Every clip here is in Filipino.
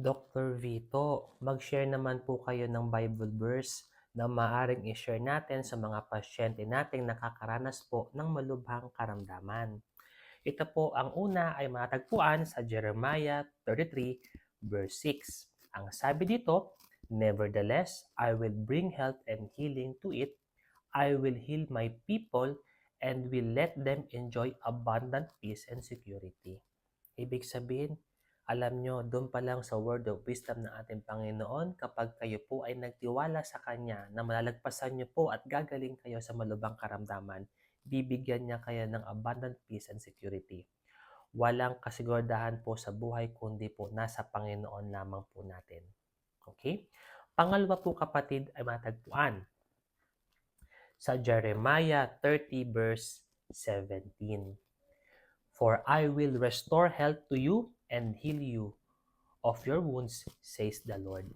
Dr. Vito, mag-share naman po kayo ng Bible verse na maaring i-share natin sa mga pasyente nating nakakaranas po ng malubhang karamdaman. Ito po ang una ay matagpuan sa Jeremiah 33 verse 6. Ang sabi dito, Nevertheless, I will bring health and healing to it. I will heal my people and will let them enjoy abundant peace and security. Ibig sabihin, alam nyo, doon pa lang sa word of wisdom ng ating Panginoon, kapag kayo po ay nagtiwala sa Kanya na malalagpasan nyo po at gagaling kayo sa malubang karamdaman, bibigyan niya kayo ng abundant peace and security. Walang kasiguradahan po sa buhay kundi po nasa Panginoon lamang po natin. Okay? Pangalawa po kapatid ay matagpuan sa Jeremiah 30 verse 17. For I will restore health to you and heal you of your wounds, says the Lord.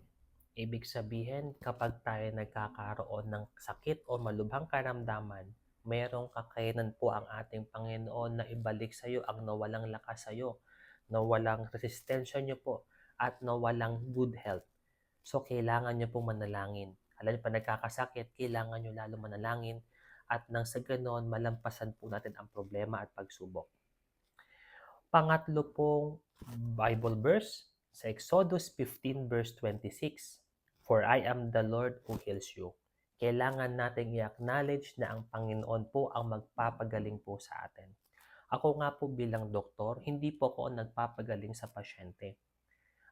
Ibig sabihin, kapag tayo nagkakaroon ng sakit o malubhang karamdaman, mayroong kakayanan po ang ating Panginoon na ibalik sa iyo ang nawalang lakas sa iyo, nawalang resistensya niyo po, at nawalang good health. So, kailangan nyo pong manalangin. Alam niyo pa nagkakasakit, kailangan nyo lalo manalangin at nang sa ganon, malampasan po natin ang problema at pagsubok. Pangatlo pong Bible verse sa Exodus 15 verse 26. For I am the Lord who heals you. Kailangan nating i-acknowledge na ang Panginoon po ang magpapagaling po sa atin. Ako nga po bilang doktor, hindi po ako nagpapagaling sa pasyente.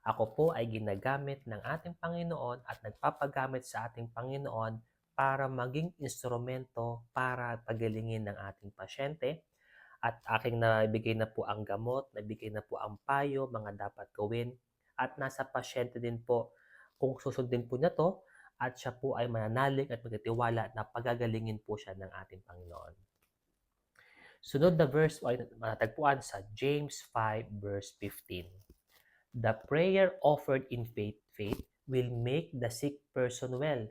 Ako po ay ginagamit ng ating Panginoon at nagpapagamit sa ating Panginoon para maging instrumento para pagalingin ng ating pasyente at aking nabigay na po ang gamot, nabigay na po ang payo, mga dapat gawin at nasa pasyente din po kung susundin po niya to at siya po ay mananalig at magtitiwala na pagagalingin po siya ng ating Panginoon. Sunod na verse ay matatagpuan sa James 5 verse 15. The prayer offered in faith, faith will make the sick person well.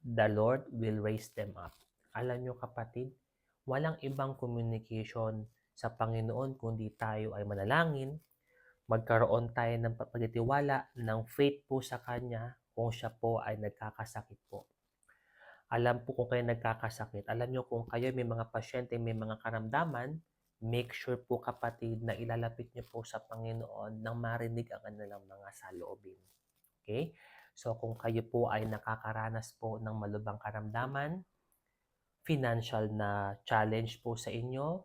The Lord will raise them up. Alam nyo kapatid, walang ibang communication sa Panginoon kundi tayo ay manalangin, magkaroon tayo ng pagtitiwala ng faith po sa Kanya kung siya po ay nagkakasakit po. Alam po kung kayo nagkakasakit, alam nyo kung kayo may mga pasyente, may mga karamdaman, make sure po kapatid na ilalapit nyo po sa Panginoon nang marinig ang kanilang mga saloobin. Okay? So kung kayo po ay nakakaranas po ng malubang karamdaman, financial na challenge po sa inyo,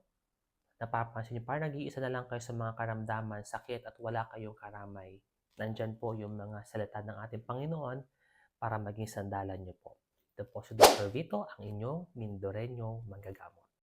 napapansin nyo, parang nag-iisa na lang kayo sa mga karamdaman, sakit at wala kayong karamay. Nandyan po yung mga salita ng ating Panginoon para maging sandalan nyo po. Ito po si Dr. Vito, ang inyong Mindoreño Manggagamo.